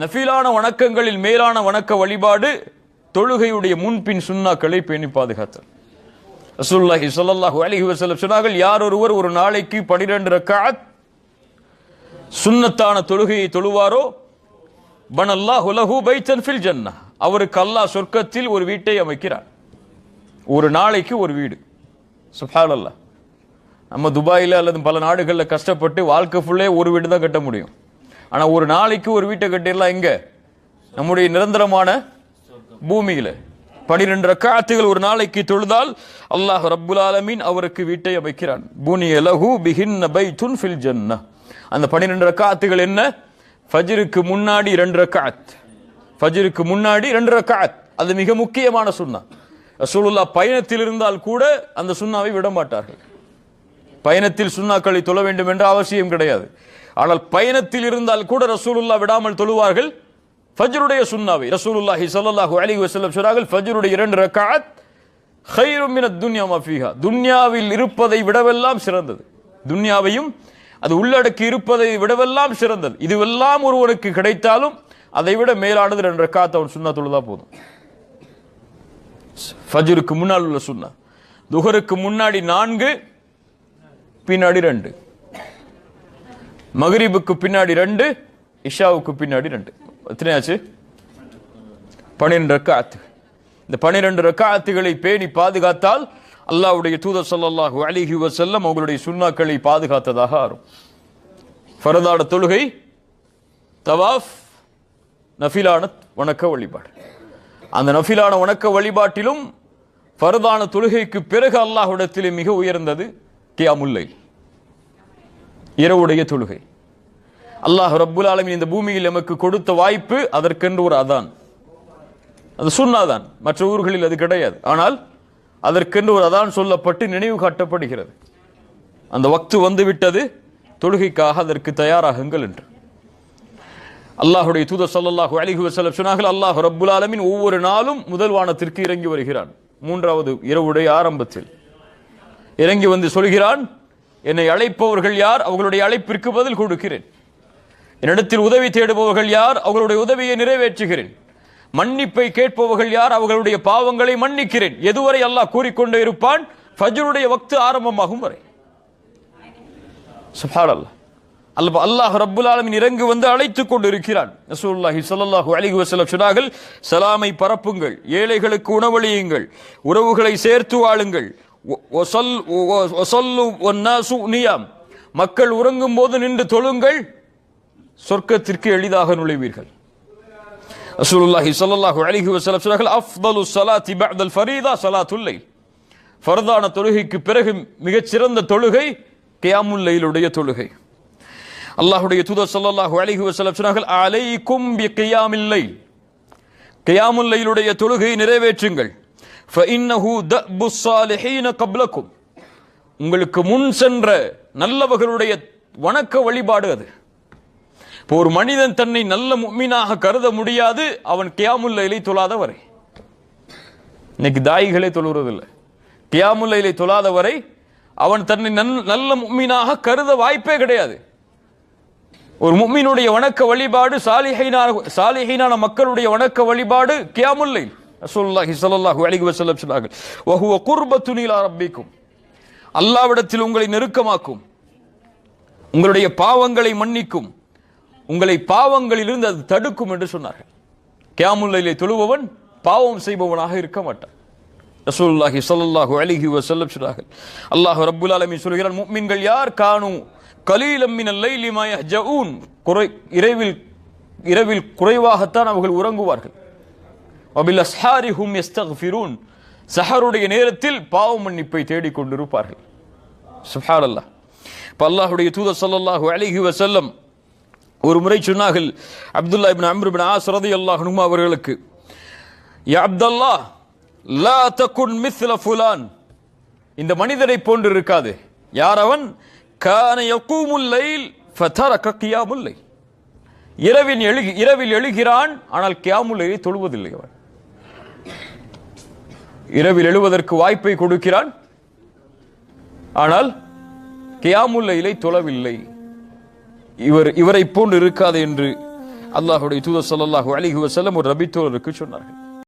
நஃபீலான வணக்கங்களில் மேலான வணக்க வழிபாடு தொழுகையுடைய முன்பின் சுண்ணாக்களை பேணி பாதுகாத்தல். ரசூல்லாஹி சொல்லல்லாஹு அலிஹி வசல்லம் சொன்னார்கள் யார் ஒருவர் ஒரு நாளைக்கு 12 ரக்காத் சுன்னத்தான தொழுகையை தொழுவாரோ பனல்லாஹு லஹு பைத்தன் ஃபில் ஜன்னா அவருக்கு அல்லாஹ் சொர்க்கத்தில் ஒரு வீட்டை அமைக்கிறார். ஒரு நாளைக்கு ஒரு வீடு. சுஹாலல்லா நம்ம துபாயில் அல்லது பல நாடுகளில் கஷ்டப்பட்டு வாழ்க்கை ஃபுல்லே ஒரு வீடு தான் கட்ட முடியும். ஆனால் ஒரு நாளைக்கு ஒரு வீட்டை கட்டிடலாம் எங்கே? நம்முடைய நிரந்தரமான பூமியில். பனிரெண்டு ரக்காத்துகள் ஒரு நாளைக்கு தொழுதால் அல்லாஹ் ரப்புல் ஆலமீன் அவருக்கு வீட்டை அமைக்கிறான். பூனிய லஹு பிஹின் துன் ஃபில் ஜன்னா அந்த பனிரெண்டு ரக்காத்துகள் என்ன? ஃபஜ்ருக்கு முன்னாடி ரெண்டு ரக்காத். ஃபஜ்ருக்கு முன்னாடி ரெண்டு ரக்காத். அது மிக முக்கியமான சுண்ணா ரசூலுல்லாஹ் பயணத்தில் இருந்தால் கூட அந்த சுண்ணாவை விட மாட்டார்கள் பயணத்தில் சுண்ணாக்களை தொழ வேண்டும் என்ற அவசியம் கிடையாது. ஆனால் பயணத்தில் இருந்தால் கூட ரசூலுல்லா விடாமல் தொழுவார்கள். ஃபஜ்ருடைய சுன்னாவை ரசூலுல்லாஹி ஸல்லல்லாஹு அலி வசல்லம் சொன்னார்கள் ஃபஜ்ருடைய இரண்டு ரக்காத் கைரும் துன்யா மஃபீஹா துன்யாவில் இருப்பதை விடவெல்லாம் சிறந்தது. துன்யாவையும் அது உள்ளடக்கி இருப்பதை விடவெல்லாம் சிறந்தது. இதுவெல்லாம் ஒருவனுக்கு கிடைத்தாலும் அதை விட மேலானது ரெண்டு ரக்காத் அவன் சுண்ணா தொழுதா போதும். ஃபஜ்ருக்கு முன்னால் உள்ள சுன்னா துஹருக்கு முன்னாடி நான்கு பின்னாடி ரெண்டு. மகரீபுக்கு பின்னாடி ரெண்டு இஷாவுக்கு பின்னாடி ரெண்டு. எத்தனையாச்சு பன்னிரெண்டு ரக்காத்து. இந்த பன்னிரெண்டு ரக்காத்துகளை பேணி பாதுகாத்தால் அல்லாவுடைய தூதர் ஸல்லல்லாஹு அலைஹி செல்லம் அவங்களுடைய சுண்ணாக்களை பாதுகாத்ததாக ஆறும் ஃபரதாட தொழுகை தவாஃப் நஃபிலான வணக்க வழிபாடு. அந்த நஃபிலான வணக்க வழிபாட்டிலும் ஃபரதான தொழுகைக்கு பிறகு அல்லாஹ்விடத்திலே மிக உயர்ந்தது கியாமுல்லை இரவுடைய தொழுகை. அல்லாஹ் ரப்புல் ஆலமின் இந்த பூமியில் எமக்கு கொடுத்த வாய்ப்பு அதற்கென்று ஒரு அதான். அது சுன்னாதான் மற்ற ஊர்களில் அது கிடையாது. ஆனால் அதற்கென்று ஒரு அதான் சொல்லப்பட்டு நினைவு காட்டப்படுகிறது. அந்த வக்து வந்துவிட்டது. தொழுகைக்காக அதற்கு தயாராகுங்கள் என்று. அல்லாஹுடைய தூதர் ஸல்லல்லாஹு அலிஹு வஸல்லம் சொன்னார்கள் அல்லாஹ் ரப்புல் ஆலமின் ஒவ்வொரு நாளும் முதல் வானத்திற்கு இறங்கி வருகிறான். மூன்றாவது இரவுடைய ஆரம்பத்தில். இறங்கி வந்து சொல்கிறான் என்னை அழைப்பவர்கள் யார்? அவர்களுடைய அழைப்பிற்கு பதில் கொடுக்கிறேன். என்னிடத்தில் உதவி தேடுபவர்கள் யார்? அவர்களுடைய உதவியை நிறைவேற்றுகிறேன். மன்னிப்பை கேட்பவர்கள் யார்? அவர்களுடைய பாவங்களை மன்னிக்கிறேன். எதுவரை அல்லாஹ் கூறிக்கொண்டே இருப்பான்? ஃபஜ்ருடைய வக்து ஆரம்பமாகும் வரை. சுப்ஹானல்லாஹ் அல்ல அல்லாஹ் ரப்புல் ஆலமின் இறங்கு வந்து அழைத்துக் கொண்டு இருக்கிறான் ரசூலுல்லாஹி ஸல்லல்லாஹு அலைஹி சொன்னார்கள் சலாமை பரப்புங்கள் ஏழைகளுக்கு உணவளியுங்கள் உறவுகளை சேர்த்து வாழுங்கள் ஒ- ஒசல் ஒ- ஒசல்லு நியாம் மக்கள் உறங்கும் போது நின்று தொழுங்கள் சொர்க்கத்திற்கு எளிதாக நுழைவீர்கள். ரசூலுல்லாஹி ஸல்லல்லாஹு அலைஹி வஸல்லம் சொன்னார்கள் அஃதலு ஸலாத்தி பஅதல் ஃபரீதா ஸலாத்துல் லைல். ஃபர்தான தொழுகைக்கு பிறகு மிகச்சிறந்த தொழுகை கியாமுல் லைலுடைய தொழுகை. அல்லாஹ்வுடைய தூதர் ஸல்லல்லாஹு அலைஹி வஸல்லம் சொன்னார்கள் அலைக்கும் பி கியாமில் லைல். கியாமுல் லைலுடைய தொழுகையை நிறைவேற்றுங்கள். ஃபஇன்னஹு உங்களுக்கு முன் சென்ற நல்லவர்களுடைய வணக்க வழிபாடு அது. இப்போ ஒரு மனிதன் தன்னை நல்ல முக்மீனாக கருத முடியாது அவன் கியாமுல்ல இலை தொழாத வரை. இன்னைக்கு தாயிகளே தொழுறதில்லை. கியாமுல்ல இலை தொழாத வரை அவன் தன்னை நல்ல முக்மீனாக கருத வாய்ப்பே கிடையாது. ஒரு முக்மீனுடைய வணக்க வழிபாடு சாலிஹைனான சாலிஹைனான மக்களுடைய வணக்க வழிபாடு கியாமுல்லை ரசூல்லாஹி சல்லாஹூ ஸல்லல்லாஹு வசல்லம் சொன்னார்கள் வஹுவ குர்ப துணியில் ஆரம்பிக்கும் அல்லாவிடத்தில் உங்களை நெருக்கமாக்கும் உங்களுடைய பாவங்களை மன்னிக்கும் உங்களை பாவங்களிலிருந்து அது தடுக்கும் என்று சொன்னார்கள். கியாமுல்லையிலே தொழுபவன் பாவம் செய்பவனாக இருக்க மாட்டான். ரசூல்லாஹி சல்லாஹூ அலிஹி வசல்லம் சொன்னார்கள் அல்லாஹ் ரப்புல் அலமி சொல்கிறான் முக்மின்கள் யார் காணும் கலீலம்மின் லைலிமாய லைலி குறை இரவில் இரவில் குறைவாகத்தான் அவர்கள் உறங்குவார்கள். வபில் அஸ்ஹாரி ஹும் சஹருடைய நேரத்தில் பாவ மன்னிப்பை தேடிக் கொண்டிருப்பார்கள். சுப்ஹானல்லாஹ். இப்போ அல்லாஹுடைய தூதர் ஸல்லல்லாஹு அலைஹி வசல்லம் ஒரு முறை சொன்னார்கள் Abdullah ibn Amr ibn As ரலியல்லாஹு அவர்களுக்கு யா அப்தல்லாஹ் லா தக்குன் மிஸ்ல ஃபுலான். இந்த மனிதரை போன்று இருக்காது. யார் அவன்? கான யகூமுல் ஃபதர கக்கியாமுல்லை இரவின் எழுகி இரவில் இரவில் எழுகிறான் ஆனால் கியாமுல்லையை தொழுவதில்லை அவன். இரவில் எழுவதற்கு வாய்ப்பை கொடுக்கிறான். ஆனால் கியாமுல் லைலை தொழவில்லை. இவர் இவரை போன்று இருக்காது என்று அல்லாஹுடைய தூதர் ஸல்லல்லாஹு அலைஹி வஸல்லம் ஒரு ரபித்தோழருக்கு சொன்னார்கள்.